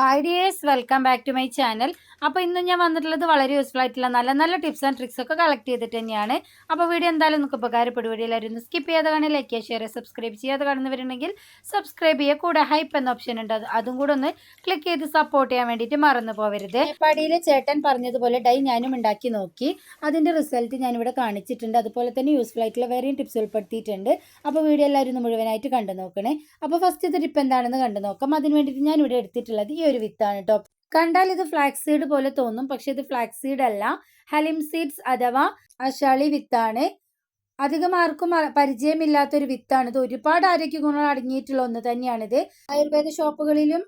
hi dears welcome back to my channel അപ്പോൾ ഇന്ന് ഞാൻ വന്നിട്ടുള്ളത് വളരെ യൂസ്ഫുൾ ആയിട്ടുള്ള നല്ല നല്ല ടിപ്സ് ആൻഡ് ട്രിക്സ് ഒക്കെ കളക്ട് ചെയ്തിട്ട് തന്നെയാണ്. അപ്പോൾ വീഡിയോ എന്തായാലും നിങ്ങൾക്ക് ഉപകാരപ്പെടും. വീഡിയോ എല്ലാവരും ഒന്ന് സ്കിപ്പ് ചെയ്യാതെ കാണാൻ ലൈക്ക് ചെയ്യുക ഷെയർ സബ്സ്ക്രൈബ് ചെയ്യാതെ കാണുന്നവരുണ്ടെങ്കിൽ സബ്സ്ക്രൈബ് ചെയ്യുക. കൂടെ ഹൈപ്പ് എന്ന ഓപ്ഷൻ ഉണ്ട്. അത് കൂടെ ഒന്ന് ക്ലിക്ക് ചെയ്ത് സപ്പോർട്ട് ചെയ്യാൻ വേണ്ടിയിട്ട് മറന്നു പോകരുത് പടിയിൽ ചേട്ടൻ പറഞ്ഞതുപോലെ ഡൈ ഞാനും ഉണ്ടാക്കി നോക്കി. അതിന്റെ റിസൾട്ട് ഞാൻ ഇവിടെ കാണിച്ചിട്ടുണ്ട്. അതുപോലെ തന്നെ യൂസ്ഫുൾ ആയിട്ടുള്ള വേറെയും ടിപ്സ് ഉൾപ്പെടുത്തിയിട്ടുണ്ട്. അപ്പോൾ വീഡിയോ എല്ലാവരും മുഴുവനായിട്ട് കണ്ടു നോക്കണേ. അപ്പോൾ ഫസ്റ്റ് ടിപ്പ് എന്താണെന്ന് കണ്ടു നോക്കാം. അതിന് വേണ്ടിയിട്ട് ഞാൻ ഇവിടെ എടുത്തിട്ടുള്ളത് ഈ ഒരു വിത്താണ് കേട്ടോ കണ്ടാൽ ഇത് ഫ്ലാക്സ് സീഡ് പോലെ തോന്നും. പക്ഷെ ഇത് ഫ്ലാക്സ് സീഡ് അല്ല. ഹലിം സീഡ്സ് അഥവാ അഷാളി വിത്താണ്. അധികം ആർക്കും പരിചയമില്ലാത്തൊരു വിത്താണ്. ഇത് ഒരുപാട് ആരോഗ്യ ഗുണങ്ങൾ അടങ്ങിയിട്ടുള്ള ഒന്ന് തന്നെയാണിത്. ആയുർവേദ ഷോപ്പുകളിലും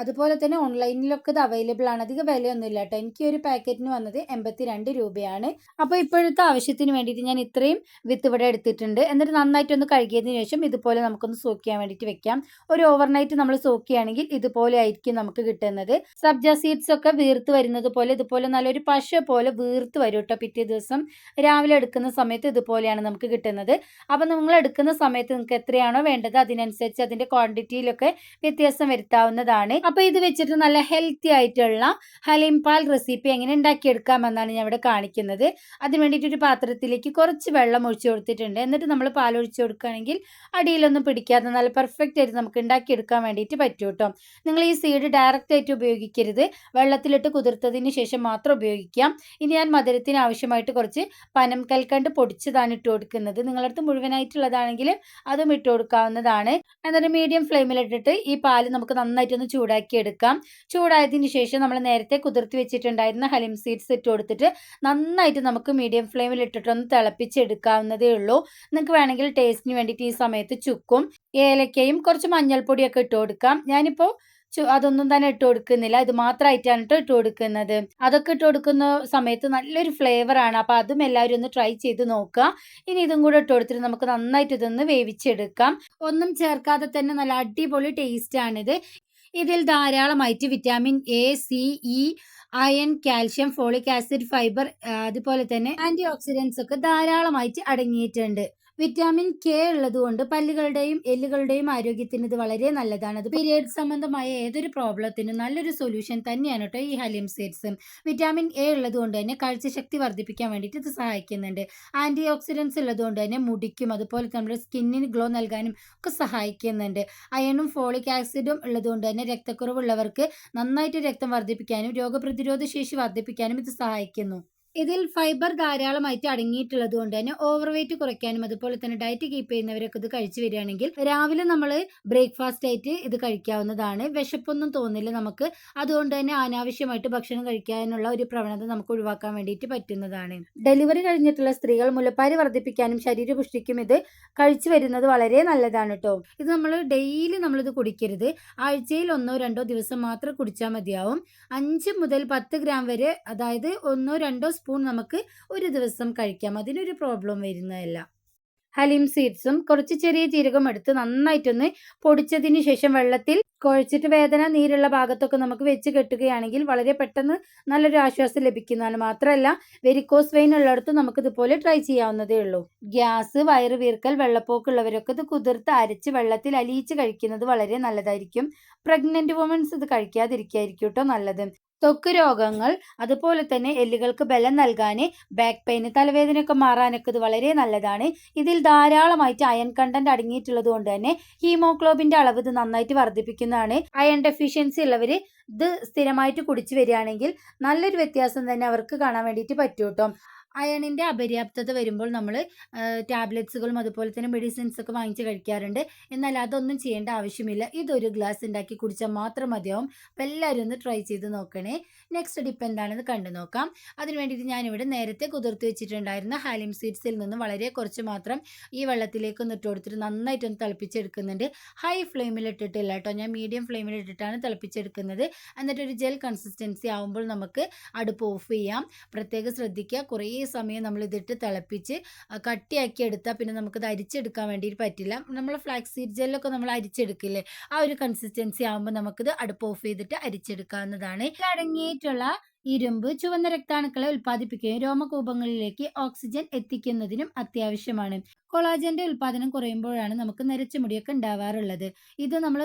അതുപോലെ തന്നെ ഓൺലൈനിലൊക്കെ ഇത് അവൈലബിൾ ആണ്. അധികം വിലയൊന്നും ഇല്ല കേട്ടോ എനിക്ക് ഒരു പാക്കറ്റിന് വന്നത് എൺപത്തി രണ്ട് രൂപയാണ്. അപ്പോൾ ഇപ്പോഴത്തെ ആവശ്യത്തിന് വേണ്ടിയിട്ട് ഞാൻ ഇത്രയും വിത്ത് ഇവിടെ എടുത്തിട്ടുണ്ട്. എന്നിട്ട് നന്നായിട്ടൊന്ന് കഴുകിയതിന് ശേഷം ഇതുപോലെ നമുക്കൊന്ന് സോക്ക് ചെയ്യാൻ വേണ്ടിയിട്ട് വെക്കാം. ഒരു ഓവർനൈറ്റ് നമ്മൾ സോക്ക് ചെയ്യുകയാണെങ്കിൽ ഇതുപോലെ ആയിരിക്കും നമുക്ക് കിട്ടുന്നത്. സബ്ജ സീഡ്സ് ഒക്കെ വീർത്ത് വരുന്നത് പോലെ ഇതുപോലെ നല്ലൊരു പശ പോലെ വീർത്ത് വരും കേട്ടോ പിറ്റേ ദിവസം. രാവിലെ എടുക്കുന്ന സമയത്ത് ഇതുപോലെയാണ് നമുക്ക് കിട്ടുന്നത്. അപ്പോൾ നിങ്ങൾ എടുക്കുന്ന സമയത്ത് നിങ്ങൾക്ക് എത്രയാണോ വേണ്ടത് അതിനനുസരിച്ച് അതിന്റെ ക്വാണ്ടിറ്റിയിലൊക്കെ വ്യത്യാസം വരുത്താവുന്നതാണ്. അപ്പോൾ ഇത് വെച്ചിട്ട് നല്ല ഹെൽത്തി ആയിട്ടുള്ള ഹലീം പാൽ റെസിപ്പി എങ്ങനെ ഉണ്ടാക്കിയെടുക്കാമെന്നാണ് ഞാൻ ഇവിടെ കാണിക്കുന്നത്. അതിന് വേണ്ടിയിട്ട് ഒരു പാത്രത്തിലേക്ക് കുറച്ച് വെള്ളം ഒഴിച്ചു കൊടുത്തിട്ടുണ്ട്. എന്നിട്ട് നമ്മൾ പാൽ ഒഴിച്ചു കൊടുക്കുകയാണെങ്കിൽ അടിയിലൊന്നും പിടിക്കാതെ നല്ല പെർഫെക്റ്റ് ആയിട്ട് നമുക്ക് ഉണ്ടാക്കിയെടുക്കാൻ വേണ്ടിയിട്ട് പറ്റും കേട്ടോ. നിങ്ങൾ ഈ സീഡ് ഡയറക്റ്റ് ആയിട്ട് ഉപയോഗിക്കരുത്. വെള്ളത്തിലിട്ട് കുതിർത്തതിന് ശേഷം മാത്രം ഉപയോഗിക്കാം. ഇനി ഞാൻ മധുരത്തിന് ആവശ്യമായിട്ട് കുറച്ച് പനം കൽക്കണ്ട് പൊടിച്ചതാണ് ഇട്ട് കൊടുക്കുന്നത്. നിങ്ങളടുത്ത് മുഴുവനായിട്ടുള്ളതാണെങ്കിൽ അതും ഇട്ട് കൊടുക്കാവുന്നതാണ്. എന്നിട്ട് മീഡിയം ഫ്ലെയിമിലിട്ടിട്ട് ഈ പാൽ നമുക്ക് നന്നായിട്ടൊന്ന് ചൂടാക്കി എടുക്കാം ചൂടായതിന് ശേഷം നമ്മൾ നേരത്തെ കുതിർത്തി വെച്ചിട്ടുണ്ടായിരുന്ന ഹലിം സീഡ്സ് ഇട്ട് കൊടുത്തിട്ട് നന്നായിട്ട് നമുക്ക് മീഡിയം ഫ്ലെയിമിൽ ഇട്ടിട്ടൊന്ന് തിളപ്പിച്ചെടുക്കാവുന്നതേ ഉള്ളൂ. നിങ്ങൾക്ക് വേണമെങ്കിൽ ടേസ്റ്റിന് വേണ്ടിയിട്ട് ഈ സമയത്ത് ചുക്കും ഏലക്കയും കുറച്ച് മഞ്ഞൾപ്പൊടിയൊക്കെ ഇട്ട് കൊടുക്കാം. ഞാനിപ്പോൾ അതൊന്നും തന്നെ ഇട്ട് കൊടുക്കുന്നില്ല. ഇത് മാത്രമായിട്ടാണ് കേട്ടോ ഇട്ട് കൊടുക്കുന്നത്. അതൊക്കെ ഇട്ട് കൊടുക്കുന്ന സമയത്ത് നല്ലൊരു ഫ്ലേവർ ആണ്. അപ്പോൾ അതും എല്ലാവരും ഒന്ന് ട്രൈ ചെയ്ത് നോക്കുക. ഇനി ഇതും കൂടെ ഇട്ട് കൊടുത്തിട്ട് നമുക്ക് നന്നായിട്ട് ഇതൊന്ന് വേവിച്ചെടുക്കാം. ഒന്നും ചേർക്കാതെ തന്നെ നല്ല അടിപൊളി ടേസ്റ്റ് ആണിത്. ഇതിൽ ധാരാളമായിട്ട് vitamin A C E iron calcium folic acid fibre അതുപോലെ തന്നെ ആന്റി ഓക്സിഡൻസ് ഒക്കെ ധാരാളമായിട്ട് അടങ്ങിയിട്ടുണ്ട്. വിറ്റാമിൻ കെ ഉള്ളത് കൊണ്ട് പല്ലുകളുടെയും എല്ലുകളുടെയും ആരോഗ്യത്തിന് ഇത് വളരെ നല്ലതാണ്. അത് പീരിയഡ് സംബന്ധമായ ഏതൊരു പ്രോബ്ലത്തിനും നല്ലൊരു സൊല്യൂഷൻ തന്നെയാണ് കേട്ടോ ഈ ഹലിയം സീഡ്സ് വിറ്റാമിൻ എ ഉള്ളത് കൊണ്ട് തന്നെ കാഴ്ചശക്തി വർദ്ധിപ്പിക്കാൻ വേണ്ടിയിട്ട് ഇത് സഹായിക്കുന്നുണ്ട്. ആന്റി ഓക്സിഡൻസ് ഉള്ളത് കൊണ്ട് തന്നെ മുടിക്കും അതുപോലെ നമ്മുടെ സ്കിന്നിന് ഗ്ലോ നൽകാനും ഒക്കെ സഹായിക്കുന്നുണ്ട്. അയണും ഫോളിക് ആസിഡും ഉള്ളത് കൊണ്ട് തന്നെ രക്തക്കുറവുള്ളവർക്ക് നന്നായിട്ട് രക്തം വർദ്ധിപ്പിക്കാനും രോഗപ്രതിരോധ ശേഷി വർദ്ധിപ്പിക്കാനും ഇത് സഹായിക്കുന്നു. ഇതിൽ ഫൈബർ ധാരാളമായിട്ട് അടങ്ങിയിട്ടുള്ളത് കൊണ്ട് തന്നെ ഓവർ വെയിറ്റ് കുറയ്ക്കാനും അതുപോലെ തന്നെ ഡയറ്റ് കീപ്പ് ചെയ്യുന്നവരൊക്കെ ഇത് കഴിച്ചു വരികയാണെങ്കിൽ രാവിലെ നമ്മൾ ബ്രേക്ക്ഫാസ്റ്റ് ആയിട്ട് ഇത് കഴിക്കാവുന്നതാണ്. വിശപ്പൊന്നും തോന്നില്ല നമുക്ക്. അതുകൊണ്ട് തന്നെ അനാവശ്യമായിട്ട് ഭക്ഷണം കഴിക്കാനുള്ള ഒരു പ്രവണത നമുക്ക് ഒഴിവാക്കാൻ വേണ്ടിയിട്ട് പറ്റുന്നതാണ്. ഡെലിവറി കഴിഞ്ഞിട്ടുള്ള സ്ത്രീകൾ മുലപ്പാരി വർദ്ധിപ്പിക്കാനും ശരീരപുഷ്ടിക്കും ഇത് കഴിച്ചു വരുന്നത് വളരെ നല്ലതാണ് കേട്ടോ ഇത് നമ്മൾ ഡെയിലി നമ്മളിത് കുടിക്കരുത്. ആഴ്ചയിൽ ഒന്നോ രണ്ടോ ദിവസം മാത്രം കുടിച്ചാൽ മതിയാവും. അഞ്ച് മുതൽ പത്ത് ഗ്രാം വരെ അതായത് ഒന്നോ രണ്ടോ സ്പൂൺ നമുക്ക് ഒരു ദിവസം കഴിക്കാം. അതിനൊരു പ്രോബ്ലം വരുന്നതല്ല. ഹലീം സീഡ്സും കുറച്ച് ചെറിയ ജീരകം എടുത്ത് നന്നായിട്ടൊന്ന് പൊടിച്ചതിന് ശേഷം വെള്ളത്തിൽ കുഴച്ചിട്ട് വേദന നീരുള്ള ഭാഗത്തൊക്കെ നമുക്ക് വെച്ച് കെട്ടുകയാണെങ്കിൽ വളരെ പെട്ടെന്ന് നല്ലൊരു ആശ്വാസം ലഭിക്കുന്നതാണ് മാത്രമല്ല വെരിക്കോസ് വെയിൻ ഉള്ളിടത്ത് നമുക്ക് ഇതുപോലെ ട്രൈ ചെയ്യാവുന്നതേ ഉള്ളൂ. ഗ്യാസ് വയറ് വീർക്കൽ വെള്ളപ്പോക്ക് ഉള്ളവരൊക്കെ ഇത് കുതിർത്ത് അരച്ച് വെള്ളത്തിൽ അലിയിച്ച് കഴിക്കുന്നത് വളരെ നല്ലതായിരിക്കും. പ്രഗ്നന്റ് വുമൻസ് ഇത് കഴിക്കാതിരിക്കായിരിക്കും കേട്ടോ നല്ലത്. ത്വക്ക് രോഗങ്ങൾ അതുപോലെ തന്നെ എല്ലുകൾക്ക് ബലം നൽകാൻ ബാക്ക് പെയിൻ തലവേദനയൊക്കെ മാറാനൊക്കെ ഇത് വളരെ നല്ലതാണ്. ഇതിൽ ധാരാളമായിട്ട് അയൺ കണ്ടന്റ് അടങ്ങിയിട്ടുള്ളത് കൊണ്ട് തന്നെ ഹീമോഗ്ലോബിന്റെ അളവ് ഇത് നന്നായിട്ട് വർദ്ധിപ്പിക്കുന്നതാണ്. അയൺ ഡെഫിഷ്യൻസി ഉള്ളവർ ഇത് സ്ഥിരമായിട്ട് കുടിച്ചു വരികയാണെങ്കിൽ നല്ലൊരു വ്യത്യാസം തന്നെ അവർക്ക് കാണാൻ വേണ്ടിയിട്ട് പറ്റൂട്ടോ. അയണിന്റെ അപര്യാപ്തത വരുമ്പോൾ നമ്മൾ ടാബ്ലറ്റ്സുകളും അതുപോലെ തന്നെ മെഡിസിൻസ് ഒക്കെ വാങ്ങിച്ച് കഴിക്കാറുണ്ട്. എന്നാൽ അതൊന്നും ചെയ്യേണ്ട ആവശ്യമില്ല. ഇതൊരു ഗ്ലാസ് ഉണ്ടാക്കി കുടിച്ചാൽ മാത്രം മതിയാവും. അപ്പോൾ എല്ലാവരും ഒന്ന് ട്രൈ ചെയ്ത് നോക്കണേ. നെക്സ്റ്റ് ഡിപ്പ് എന്താണെന്ന് കണ്ടു നോക്കാം. അതിന് വേണ്ടിയിട്ട് ഞാനിവിടെ നേരത്തെ കുതിർത്ത് വെച്ചിട്ടുണ്ടായിരുന്ന ഹാലിം സീഡ്സിൽ നിന്ന് വളരെ കുറച്ച് മാത്രം ഈ വെള്ളത്തിലേക്ക് ഒന്ന് ഇട്ട് കൊടുത്തിട്ട് നന്നായിട്ടൊന്ന് തിളപ്പിച്ചെടുക്കുന്നുണ്ട്. ഹൈ ഫ്ലെയിമിൽ ഇട്ടിട്ടില്ല കേട്ടോ. ഞാൻ മീഡിയം ഫ്ലെയിമിൽ ഇട്ടിട്ടാണ് തിളപ്പിച്ചെടുക്കുന്നത്. എന്നിട്ടൊരു ജെൽ കൺസിസ്റ്റൻസി ആവുമ്പോൾ നമുക്ക് അടുപ്പ് ഓഫ് ചെയ്യാം. പ്രത്യേകം ശ്രദ്ധിക്കുക. കുറേ സമയം നമ്മൾ ഇതിട്ട് തിളപ്പിച്ച് കട്ടിയാക്കി എടുത്താൽ പിന്നെ നമുക്കത് അരിച്ചെടുക്കാൻ വേണ്ടിയിട്ട് പറ്റില്ല. നമ്മൾ ഫ്ലാക്സ് സീഡ് ജെല്ലൊക്കെ നമ്മൾ അരിച്ചെടുക്കില്ലേ ആ ഒരു കൺസിസ്റ്റൻസി ആകുമ്പോൾ നമുക്കിത് അടുപ്പ് ഓഫ് ചെയ്തിട്ട് അരിച്ചെടുക്കാവുന്നതാണ്. അടങ്ങിയിട്ടുള്ള ഇരുമ്പ് ചുവന്ന രക്താണുക്കളെ ഉൽപ്പാദിപ്പിക്കുകയും രോമകൂപങ്ങളിലേക്ക് ഓക്സിജൻ എത്തിക്കുന്നതിനും അത്യാവശ്യമാണ്. കൊളാജന്റെ ഉൽപ്പാദനം കുറയുമ്പോഴാണ് നമുക്ക് നരച്ച മുടിയൊക്കെ ഉണ്ടാവാറുള്ളത്. ഇത് നമ്മൾ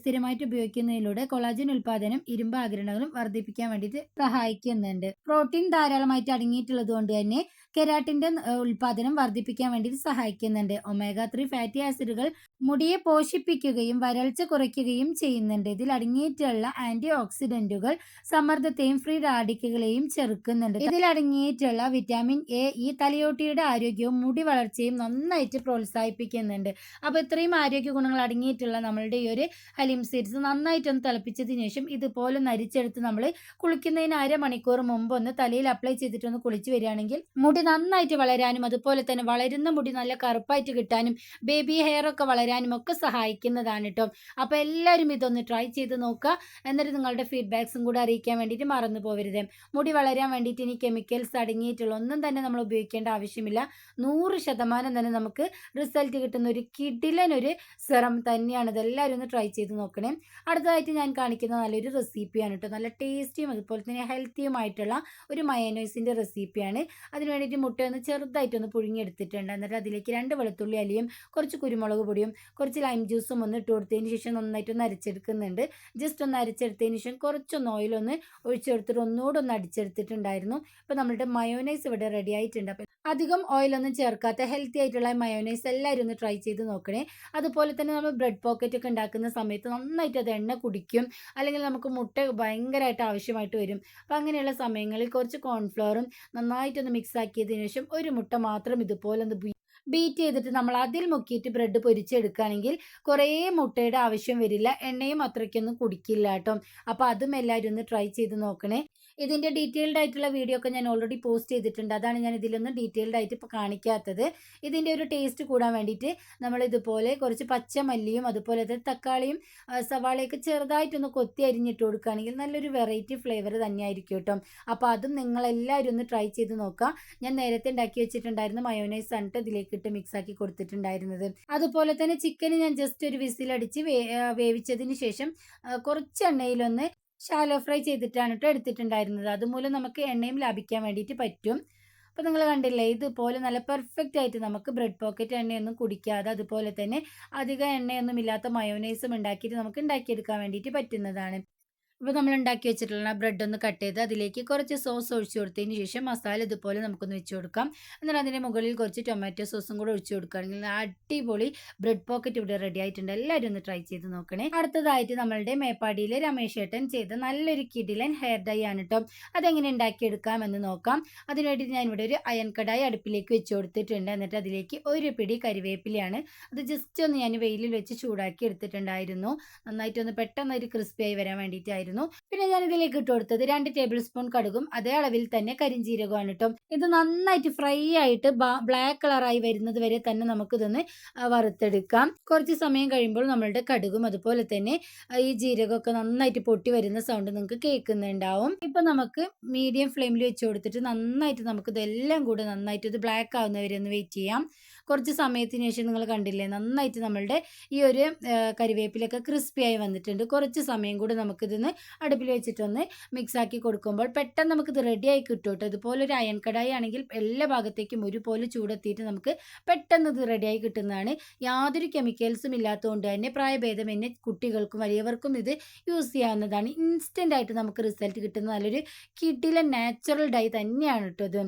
സ്ഥിരമായിട്ട് ഉപയോഗിക്കുന്നതിലൂടെ കൊളാജൻ ഉൽപ്പാദനം ഇരുമ്പ് ആഗ്രഹങ്ങളും വർദ്ധിപ്പിക്കാൻ വേണ്ടിയിട്ട് സഹായിക്കുന്നുണ്ട്. പ്രോട്ടീൻ ധാരാളമായിട്ട് അടങ്ങിയിട്ടുള്ളത് കൊണ്ട് തന്നെ കെരാട്ടിന്റെ ഉൽപാദനം വർദ്ധിപ്പിക്കാൻ വേണ്ടി സഹായിക്കുന്നുണ്ട്. ഒമേഗ ത്രീ ഫാറ്റി ആസിഡുകൾ മുടിയെ പോഷിപ്പിക്കുകയും വരൾച്ച കുറയ്ക്കുകയും ചെയ്യുന്നുണ്ട്. ഇതിൽ അടങ്ങിയിട്ടുള്ള ആന്റി ഓക്സിഡന്റുകൾ സമ്മർദ്ദത്തെയും ഫ്രീ റാഡിക്കുകളെയും ചെറുക്കുന്നുണ്ട്. ഇതിൽ അടങ്ങിയിട്ടുള്ള വിറ്റാമിൻ എ ഈ തലയോട്ടിയുടെ ആരോഗ്യവും മുടി വളർച്ചയും നന്നായിട്ട് പ്രോത്സാഹിപ്പിക്കുന്നുണ്ട്. അപ്പോൾ ഇത്രയും ആരോഗ്യ ഗുണങ്ങൾ അടങ്ങിയിട്ടുള്ള നമ്മളുടെ ഈ ഒരു ഹലിം സീഡ്സ് നന്നായിട്ടൊന്ന് തിളപ്പിച്ചതിന് ശേഷം ഇതുപോലെ നരിച്ചെടുത്ത് നമ്മൾ കുളിക്കുന്നതിന് അര മണിക്കൂർ മുമ്പ് ഒന്ന് തലയിൽ അപ്ലൈ ചെയ്തിട്ടൊന്ന് കുളിച്ച് വരികയാണെങ്കിൽ മുടി നന്നായിട്ട് വളരാനും അതുപോലെ തന്നെ വളരുന്ന മുടി നല്ല കറുപ്പായിട്ട് കിട്ടാനും ബേബി ഹെയർ ഒക്കെ വളരാനും ഒക്കെ സഹായിക്കുന്നതാണ് കേട്ടോ അപ്പോൾ എല്ലാവരും ഇതൊന്ന് ട്രൈ ചെയ്ത് നോക്കുക. എന്നിട്ട് നിങ്ങളുടെ ഫീഡ്ബാക്സും കൂടെ അറിയിക്കാൻ വേണ്ടിയിട്ട് മറന്നു പോകരുത് മുടി വളരാൻ വേണ്ടിയിട്ട് ഇനി കെമിക്കൽസ് അടങ്ങിയിട്ടുള്ള ഒന്നും തന്നെ നമ്മൾ ഉപയോഗിക്കേണ്ട ആവശ്യമില്ല. നൂറ് ശതമാനം തന്നെ നമുക്ക് റിസൾട്ട് കിട്ടുന്ന ഒരു കിടിലൻ ഒരു സെറം തന്നെയാണ്. ഇതെല്ലാവരും ഒന്ന് ട്രൈ ചെയ്ത് നോക്കണേ. അടുത്തതായിട്ട് ഞാൻ കാണിക്കുന്ന നല്ലൊരു റെസിപ്പിയാണ് കേട്ടോ നല്ല ടേസ്റ്റിയും അതുപോലെ തന്നെ ഹെൽത്തിയുമായിട്ടുള്ള ഒരു മയനോയ്സിന്റെ റെസിപ്പിയാണ് അതിന് വേണ്ടിയിട്ട് മുട്ട ഒന്ന് ചെറുതായിട്ടൊന്ന് പുഴുങ്ങിയെടുത്തിട്ടുണ്ട്. എന്നിട്ട് അതിലേക്ക് രണ്ട് വെളുത്തുള്ളി അലിയും കുറച്ച് കുരുമുളക് പൊടിയും കുറച്ച് ലൈം ജ്യൂസും ഒന്ന് ഇട്ട് കൊടുത്തതിന് ശേഷം നന്നായിട്ടൊന്ന് അരച്ചെടുക്കുന്നുണ്ട്. ജസ്റ്റ് ഒന്ന് അരച്ചെടുത്തതിന് ശേഷം കുറച്ചൊന്ന് ഓയിലൊന്ന് ഒഴിച്ചെടുത്തിട്ട് ഒന്നുകൂടെ ഒന്ന് അടിച്ചെടുത്തിട്ടുണ്ടായിരുന്നു. ഇപ്പം നമ്മളുടെ മയോനൈസ് ഇവിടെ റെഡി ആയിട്ടുണ്ട്. അപ്പോൾ അധികം ഓയിലൊന്നും ചേർക്കാത്ത ഹെൽത്തി ആയിട്ടുള്ള മയോനൈസ് എല്ലാവരും ഒന്ന് ട്രൈ ചെയ്ത് നോക്കണേ. അതുപോലെ തന്നെ നമ്മൾ ബ്രെഡ് പോക്കറ്റ് ഒക്കെ ഉണ്ടാക്കുന്ന സമയത്ത് നന്നായിട്ട് അത് എണ്ണ കുടിക്കും. അല്ലെങ്കിൽ നമുക്ക് മുട്ട ഭയങ്കരമായിട്ട് ആവശ്യമായിട്ട് വരും. അപ്പം അങ്ങനെയുള്ള സമയങ്ങളിൽ കുറച്ച് കോൺഫ്ലവറും നന്നായിട്ടൊന്ന് മിക്സ് ആക്കിയതിനു ശേഷം ഒരു മുട്ട മാത്രം ഇതുപോലെ ഒന്ന് ബീറ്റ് ചെയ്തിട്ട് നമ്മൾ അതിൽ മുക്കിയിട്ട് ബ്രെഡ് പൊരിച്ചെടുക്കുകയാണെങ്കിൽ കുറേ മുട്ടയുടെ ആവശ്യം വരില്ല. എണ്ണയും അത്രയ്ക്കൊന്നും കുടിക്കില്ല കേട്ടോ. അപ്പോൾ അതും എല്ലാവരും ഒന്ന് ട്രൈ ചെയ്ത് നോക്കണേ. ഇതിന്റെ ഡീറ്റെയിൽഡ് ആയിട്ടുള്ള വീഡിയോ ഒക്കെ ഞാൻ ഓൾറെഡി പോസ്റ്റ് ചെയ്തിട്ടുണ്ട്. അതാണ് ഞാൻ ഇതിലൊന്നും ഡീറ്റെയിൽഡ് ആയിട്ട് ഇപ്പോൾ കാണിക്കാത്തത്. ഇതിന്റെ ഒരു ടേസ്റ്റ് കൂടാൻ വേണ്ടിയിട്ട് നമ്മൾ ഇതുപോലെ കുറച്ച് പച്ചമല്ലിയും അതുപോലെ തന്നെ തക്കാളിയും സവാളയൊക്കെ ചെറുതായിട്ടൊന്ന് കൊത്തി അരിഞ്ഞിട്ട് കൊടുക്കുകയാണെങ്കിൽ നല്ലൊരു വെറൈറ്റി ഫ്ലേവർ തന്നെയായിരിക്കും കേട്ടോ. അപ്പോൾ അതും നിങ്ങളെല്ലാവരും ഒന്ന് ട്രൈ ചെയ്ത് നോക്കുക. ഞാൻ നേരത്തെ ഉണ്ടാക്കി വെച്ചിട്ടുണ്ടായിരുന്നു മയോനൈസ് ആണ് ഇതിലേക്ക് ഇട്ട് മിക്സ് ആക്കി കൊടുത്തിട്ടുണ്ടായിരുന്നത്. അതുപോലെ തന്നെ ചിക്കന് ഞാൻ ജസ്റ്റ് ഒരു വിസിലടിച്ച് വേവിച്ചതിന് ശേഷം കുറച്ച് എണ്ണയിലൊന്ന് ഷാലോ ഫ്രൈ ചെയ്തിട്ടാണ് കേട്ടോ എടുത്തിട്ടുണ്ടായിരുന്നത്. അതുമൂലം നമുക്ക് എണ്ണയും ലാഭിക്കാൻ വേണ്ടിയിട്ട് പറ്റും. അപ്പോൾ നിങ്ങൾ കണ്ടില്ലേ ഇതുപോലെ നല്ല പെർഫെക്റ്റ് ആയിട്ട് നമുക്ക് ബ്രെഡ് പോക്കറ്റ് എണ്ണയൊന്നും കുടിക്കാതെ അതുപോലെ തന്നെ അധികം എണ്ണയൊന്നും ഇല്ലാത്ത മയോനൈസും ഉണ്ടാക്കിയിട്ട് നമുക്ക് ഉണ്ടാക്കിയെടുക്കാൻ വേണ്ടിയിട്ട് പറ്റുന്നതാണ്. ഇപ്പോൾ നമ്മൾ ഉണ്ടാക്കി വെച്ചിട്ടുള്ള ബ്രെഡ് ഒന്ന് കട്ട് ചെയ്ത് അതിലേക്ക് കുറച്ച് സോസ് ഒഴിച്ചു കൊടുത്തതിന് ശേഷം മസാല ഇതുപോലെ നമുക്കൊന്ന് വെച്ച് കൊടുക്കാം. എന്നിട്ട് അതിന്റെ മുകളിൽ കുറച്ച് ടൊമാറ്റോ സോസും കൂടെ ഒഴിച്ചു കൊടുക്കുകയാണെങ്കിൽ അടിപൊളി ബ്രെഡ് പോക്കറ്റ് ഇവിടെ റെഡി ആയിട്ടുണ്ട്. എല്ലാവരും ഒന്ന് ട്രൈ ചെയ്ത് നോക്കണേ. അടുത്തതായിട്ട് നമ്മളുടെ മേപ്പാടിയിലെ രമേശ് ഏട്ടൻ ചെയ്ത നല്ലൊരു കിടിലൻ ഹെയർ ഡൈ ആണ് കേട്ടോ അതെങ്ങനെ ഉണ്ടാക്കിയെടുക്കാം എന്ന് നോക്കാം. അതിനുവേണ്ടി ഞാൻ ഇവിടെ ഒരു അയൺ കടായി അടുപ്പിലേക്ക് വെച്ച് കൊടുത്തിട്ടുണ്ട്. എന്നിട്ട് അതിലേക്ക് ഒരു പിടി കരിവേപ്പിലയാണ്. അത് ജസ്റ്റ് ഒന്ന് ഞാൻ വെയിലിൽ വെച്ച് ചൂടാക്കി എടുത്തിട്ടുണ്ടായിരുന്നു. നന്നായിട്ടൊന്ന് പെട്ടെന്ന് ഒരു ക്രിസ്പിയായി വരാൻ വേണ്ടിയിട്ടായിരുന്നു. ഉണ്ടായിരുന്നു പിന്നെ ഞാൻ ഇതിലേക്ക് ഇട്ട് കൊടുത്തത് രണ്ട് ടേബിൾ സ്പൂൺ കടുകും അതേ അളവിൽ തന്നെ കരിഞ്ജീരകമാണ് കേട്ടോ. ഇത് നന്നായിട്ട് ഫ്രൈ ആയിട്ട് ബ്ലാക്ക് കളറായി വരുന്നത് വരെ തന്നെ നമുക്കിതൊന്ന് വറുത്തെടുക്കാം. കുറച്ച് സമയം കഴിയുമ്പോൾ നമ്മളുടെ കടുകും അതുപോലെ തന്നെ ഈ ജീരകമൊക്കെ നന്നായിട്ട് പൊട്ടി വരുന്ന സൗണ്ട് നിങ്ങൾക്ക് കേൾക്കുന്നുണ്ടാവും. ഇപ്പൊ നമുക്ക് മീഡിയം ഫ്ലെയിമിൽ വെച്ച് കൊടുത്തിട്ട് നന്നായിട്ട് നമുക്ക് ഇതെല്ലാം കൂടെ നന്നായിട്ട് ഇത് ബ്ലാക്ക് ആവുന്നവരെ ഒന്ന് വെയിറ്റ് ചെയ്യാം. കുറച്ച് സമയത്തിന് ശേഷം നിങ്ങൾ കണ്ടില്ലേ? നന്നായിട്ട് നമ്മളുടെ ഈ ഒരു കരിവേപ്പിലൊക്കെ ക്രിസ്പിയായി വന്നിട്ടുണ്ട്. കുറച്ച് സമയം കൂടി നമുക്കിതൊന്ന് അടുപ്പിൽ വെച്ചിട്ടൊന്ന് മിക്സ് ആക്കി കൊടുക്കുമ്പോൾ പെട്ടെന്ന് നമുക്കിത് റെഡിയായി കിട്ടും കേട്ടോ ഇതുപോലെ ഒരു അയൺ കടായി ആണെങ്കിൽ എല്ലാ ഭാഗത്തേക്കും ഒരുപോലെ ചൂടെത്തിയിട്ട് നമുക്ക് പെട്ടെന്ന് ഇത് റെഡിയായി കിട്ടുന്നതാണ്. യാതൊരു കെമിക്കൽസും ഇല്ലാത്തതുകൊണ്ട് തന്നെ പ്രായഭേദമന്യേ കുട്ടികൾക്കും വലിയവർക്കും ഇത് യൂസ് ചെയ്യാവുന്നതാണ്. ഇൻസ്റ്റന്റ് ആയിട്ട് നമുക്ക് റിസൾട്ട് കിട്ടുന്ന നല്ലൊരു കിടില നാച്ചുറൽ ഡൈ തന്നെയാണ് കേട്ടോ ഇത്.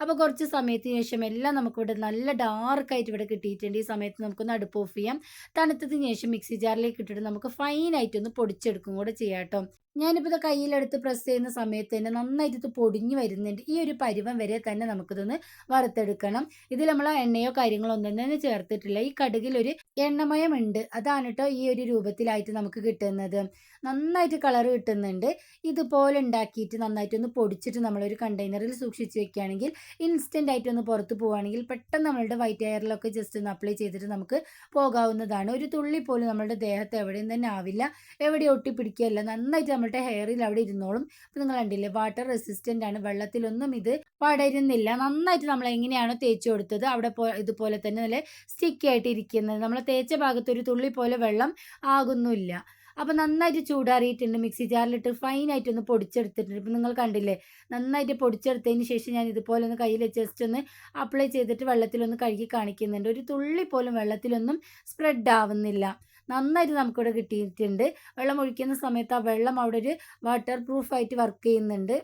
അപ്പോൾ കുറച്ച് സമയത്തിന് ശേഷം എല്ലാം നമുക്കിവിടെ നല്ല ഡാർക്ക് ആയിട്ട് ഇവിടെ കിട്ടിയിട്ടുണ്ട്. ഈ സമയത്ത് നമുക്കൊന്ന് അടുപ്പ് ഓഫ് ചെയ്യാം. തണുത്തതിന് ശേഷം മിക്സി ജാറിലേക്ക് ഇട്ടിട്ട് നമുക്ക് ഫൈനായിട്ടൊന്ന് പൊടിച്ചെടുക്കും കൂടെ ചെയ്യാം കേട്ടോ. ഞാനിപ്പോൾ ഇത് കയ്യിലെടുത്ത് പ്രസ് ചെയ്യുന്ന സമയത്ത് തന്നെ നന്നായിട്ട് ഇത് പൊടിഞ്ഞു വരുന്നുണ്ട്. ഈ ഒരു പരുവം വരെ തന്നെ നമുക്കിതൊന്ന് വറുത്തെടുക്കണം. ഇതിൽ നമ്മൾ എണ്ണയോ കാര്യങ്ങളോ ഒന്നും തന്നെ ചേർത്തിട്ടില്ല. ഈ കടുകിൽ ഒരു എണ്ണമയം ഉണ്ട് അതാണ് കേട്ടോ ഈ ഒരു രൂപത്തിലായിട്ട് നമുക്ക് കിട്ടുന്നത്. നന്നായിട്ട് കളർ കിട്ടുന്നുണ്ട്. ഇതുപോലെ ഉണ്ടാക്കിയിട്ട് നന്നായിട്ടൊന്ന് പൊടിച്ചിട്ട് നമ്മളൊരു കണ്ടെയ്നറിൽ സൂക്ഷിച്ച് വെക്കുകയാണെങ്കിൽ ഇൻസ്റ്റന്റ് ആയിട്ട് ഒന്ന് പുറത്ത് പോവുകയാണെങ്കിൽ പെട്ടെന്ന് നമ്മളുടെ വൈറ്റ് എയറിലൊക്കെ ജസ്റ്റ് ഒന്ന് അപ്ലൈ ചെയ്തിട്ട് നമുക്ക് പോകാവുന്നതാണ്. ഒരു തുള്ളി പോലും നമ്മളുടെ ദേഹത്ത് എവിടെയും തന്നെ ആവില്ല. എവിടെ ഒട്ടിപ്പിടിക്കുകയല്ല. നന്നായിട്ട് നമ്മളുടെ ഹെയറിൽ അവിടെ ഇരുന്നോളും. അപ്പം നിങ്ങൾ കണ്ടില്ലേ വാട്ടർ റെസിസ്റ്റന്റ് ആണ്. വെള്ളത്തിലൊന്നും ഇത് പടരുന്നില്ല. നന്നായിട്ട് നമ്മൾ എങ്ങനെയാണോ തേച്ച് കൊടുത്തത് അവിടെ ഇതുപോലെ തന്നെ നല്ല സ്റ്റിക്കി ആയിട്ട് ഇരിക്കുന്നത്. നമ്മൾ തേച്ച ഭാഗത്ത് ഒരു തുള്ളി പോലെ വെള്ളം ആകുന്നില്ല അപ്പോൾ നന്നായിട്ട് ചൂടാറിയിട്ടുണ്ട്. മിക്സി ജാറിലിട്ട് ഫൈനായിട്ടൊന്ന് പൊടിച്ചെടുത്തിട്ടുണ്ട്. ഇപ്പം നിങ്ങൾ കണ്ടില്ലേ നന്നായിട്ട് പൊടിച്ചെടുത്തതിന് ശേഷം ഞാൻ ഇതുപോലെ ഒന്ന് കയ്യിൽ ജസ്റ്റ് ഒന്ന് അപ്ലൈ ചെയ്തിട്ട് വെള്ളത്തിലൊന്ന് കഴുകി കാണിക്കുന്നുണ്ട്. ഒരു തുള്ളി പോലും വെള്ളത്തിലൊന്നും സ്പ്രെഡ് ആവുന്നില്ല. നന്നായിട്ട് നമുക്കിവിടെ കിട്ടിയിട്ടുണ്ട്. വെള്ളം ഒഴിക്കുന്ന സമയത്ത് ആ വെള്ളം അവിടെ ഒരു വാട്ടർ പ്രൂഫായിട്ട് വർക്ക് ചെയ്യുന്നുണ്ട്.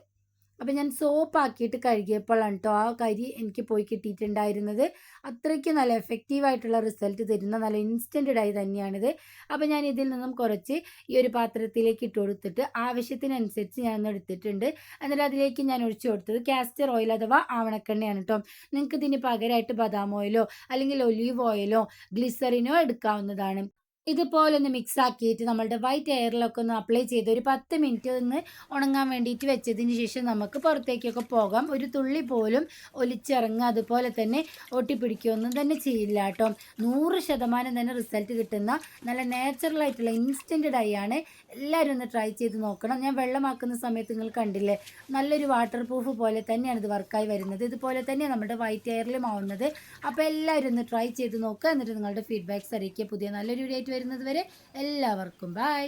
അപ്പം ഞാൻ സോപ്പ് ആക്കിയിട്ട് കഴുകിയപ്പോഴാണ് കേട്ടോ ആ കരി എനിക്ക് പോയി കിട്ടിയിട്ടുണ്ടായിരുന്നത്. അത്രയ്ക്ക് നല്ല എഫക്റ്റീവായിട്ടുള്ള റിസൾട്ട് തരുന്ന നല്ല ഇൻസ്റ്റന്റഡ് ആയി തന്നെയാണിത്. അപ്പം ഞാൻ ഇതിൽ നിന്നും കുറച്ച് ഈ ഒരു പാത്രത്തിലേക്ക് ഇട്ട് കൊടുത്തിട്ട് ആവശ്യത്തിനനുസരിച്ച് ഞാൻ എടുത്തിട്ടുണ്ട്. എന്നിട്ട് അതിലേക്ക് ഞാൻ ഒഴിച്ചു കൊടുത്തത് കാസ്റ്റർ ഓയിൽ അഥവാ ആവണക്കെണ്ണയാണ് കേട്ടോ നിങ്ങൾക്ക് ഇതിന് പകരമായിട്ട് ബദാം ഓയിലോ അല്ലെങ്കിൽ ഒലീവ് ഓയിലോ ഗ്ലിസറിനോ എടുക്കാവുന്നതാണ്. ഇതുപോലെ ഒന്ന് മിക്സ് ആക്കിയിട്ട് നമ്മളുടെ വൈറ്റ് എയറിലൊക്കെ ഒന്ന് അപ്ലൈ ചെയ്ത് ഒരു പത്ത് മിനിറ്റ് ഒന്ന് ഉണങ്ങാൻ വേണ്ടിയിട്ട് വെച്ചതിന് ശേഷം നമുക്ക് പുറത്തേക്കൊക്കെ പോകാം. ഒരു തുള്ളി പോലും ഒലിച്ചിറങ്ങുക അതുപോലെ തന്നെ ഒട്ടിപ്പിടിക്കുകയൊന്നും തന്നെ ചെയ്യില്ല കേട്ടോ. നൂറ് ശതമാനം തന്നെ റിസൾട്ട് കിട്ടുന്ന നല്ല നാച്ചുറൽ ആയിട്ടുള്ള ഇൻസ്റ്റന്റ് ഡൈ ആണ്. എല്ലാവരും ഒന്ന് ട്രൈ ചെയ്ത് നോക്കണം. ഞാൻ വെള്ളമാക്കുന്ന സമയത്ത് നിങ്ങൾ കണ്ടില്ലേ? നല്ലൊരു വാട്ടർ പ്രൂഫ് പോലെ തന്നെയാണ് ഇത് വർക്കായി വരുന്നത്. ഇതുപോലെ തന്നെ നമ്മുടെ വൈറ്റ് എയറിലും ആവുന്നത്. അപ്പോൾ എല്ലാവരും ഒന്ന് ട്രൈ ചെയ്ത് നോക്കുക എന്നിട്ട് നിങ്ങളുടെ ഫീഡ്ബാക്ക്സ് അറിയിക്കുക. പുതിയ നല്ലൊരു വീഡിയോ വരുന്നത് വരെ എല്ലാവർക്കും ബൈ